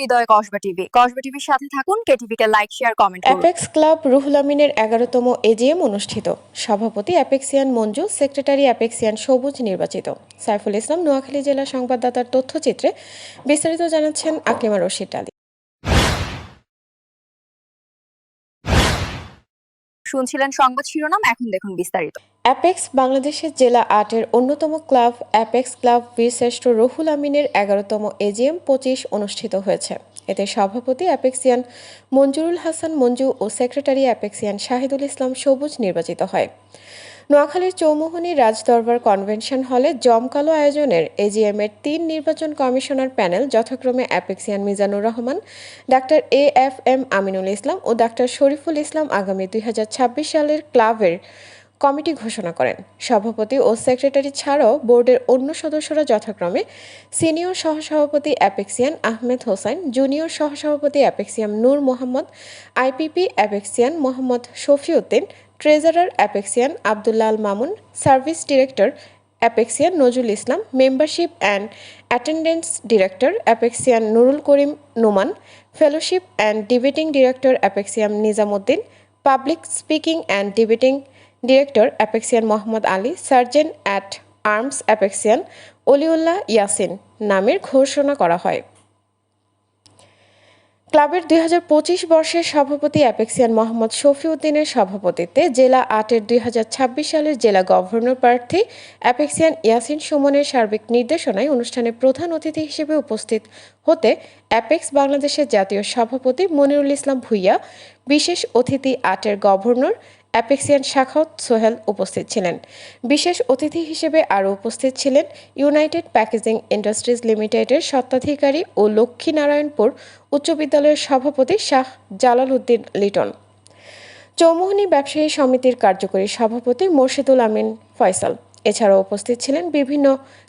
হৃদয় Kasba TV. Kasba টিভির সাথে থাকুন, কেটিভিকে like share comment Apex club Ruhul আমিনের এগারোতম এজিএম অনুষ্ঠিত। সভাপতি অ্যাপেক্সিয়ান মঞ্জু সেক্রেটারি অ্যাপেক্সিয়ান সবুজ নির্বাচিত। সাইফুল ইসলাম, নোয়াখালী জেলা সংবাদদাতার তথ্যচিত্রে বিস্তারিত জানাচ্ছেন আকিমা রশিদ আলী। শুনছিলেন সংবাদ শিরোনাম, এখন দেখুন বিস্তারিত। অ্যাপেক্স বাংলাদেশের জেলা আটের অন্যতম ক্লাব, অ্যাপেক্স ক্লাব বীরশ্রেষ্ঠ রহুল আমিনের এগারোতম এজিএম পঁচিশ অনুষ্ঠিত হয়েছে। এতে সভাপতি অ্যাপেক্সিয়ান মঞ্জুরুল হাসান মঞ্জু ও সেক্রেটারি অ্যাপেক্সিয়ান শাহিদুল ইসলাম সবুজ নির্বাচিত হয়। নোয়াখালীর চৌমোহনী রাজদরবার কনভেনশন হলে জমকালো আয়োজনের এজিএমের তিন নির্বাচন কমিশনার প্যানেল যথাক্রমে Apexian Mizanur Rahman, doctor A F M Aminul Islam O doctor Shariful Islam আগামী দুই হাজার ছাব্বিশ সালের ক্লাবের কমিটি ঘোষণা করেন। সভাপতি ও সেক্রেটারি ছাড়াও বোর্ডের অন্য সদস্যরা যথাক্রমে সিনিয়র সহসভাপতি অ্যাপেক্সিয়ান আহমেদ হোসেন জুনিয়র সহসভাপতি Apexian Noor Mohammad, IPP Apexian Mohammad Shafiuddin treasurer Apexian Abdullah Al Mamun, service director Apexian Nazrul Islam, membership and attendance director Apexian Nurul Karim Noman, fellowship and debating director Apexian Nizamuddin, public speaking and debating director Apexian Mohammad Ali, sergeant at arms Apexian Oliullah Yasin নামের ঘোষণা করা হয়। ক্লাবের দুই হাজার পঁচিশ বর্ষের সভাপতি অ্যাপেক্সিয়ান মোহাম্মদ শফিউদ্দিনের সভাপতিত্বে জেলা আটের দুই হাজার ছাব্বিশ সালের জেলা গভর্নর প্রার্থী অ্যাপেক্সিয়ান ইয়াসিন সুমনের সার্বিক নির্দেশনায় অনুষ্ঠানে প্রধান অতিথি হিসেবে উপস্থিত হতে অ্যাপেক্স বাংলাদেশের জাতীয় সভাপতি মনিরুল ইসলাম ভুইয়া, বিশেষ অতিথি আটের গভর্নর অ্যাপেক্সিয়ান শাখাওত সোহেল উপস্থিত ছিলেন। বিশেষ অতিথি হিসেবে আরও উপস্থিত ছিলেন ইউনাইটেড প্যাকেজিং ইন্ডাস্ট্রিজ লিমিটেডের স্বত্বাধিকারী ও লক্ষ্মীনারায়ণপুর উচ্চ বিদ্যালয়ের সভাপতি শাহ জালাল উদ্দিন লিটন। চৌমোহনী ব্যবসায়ী সমিতির কার্যকরী সভাপতি মোর্শেদুল আমিন ফয়সাল। এছাড়াও উপস্থিত ছিলেন বিভিন্ন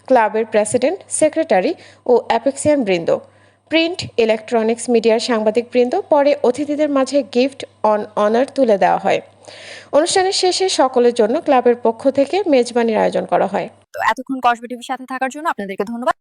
ক্লাবের প্রেসিডেন্ট, সেক্রেটারি ও অ্যাপেক্সিয়ান বৃন্দ। প্রিন্ট ইলেকট্রনিক্স মিডিয়ার সাংবাদিক বৃন্দ, পরে অতিথিদের মাঝে গিফট অন অনার তুলে দেওয়া হয়। অনুষ্ঠানের শেষে সকলের জন্য ক্লাবের পক্ষ থেকে মেজবানির আয়োজন করা হয়। তো এতক্ষণ কসবা টিভির সাথে থাকার জন্য আপনাদেরকে ধন্যবাদ।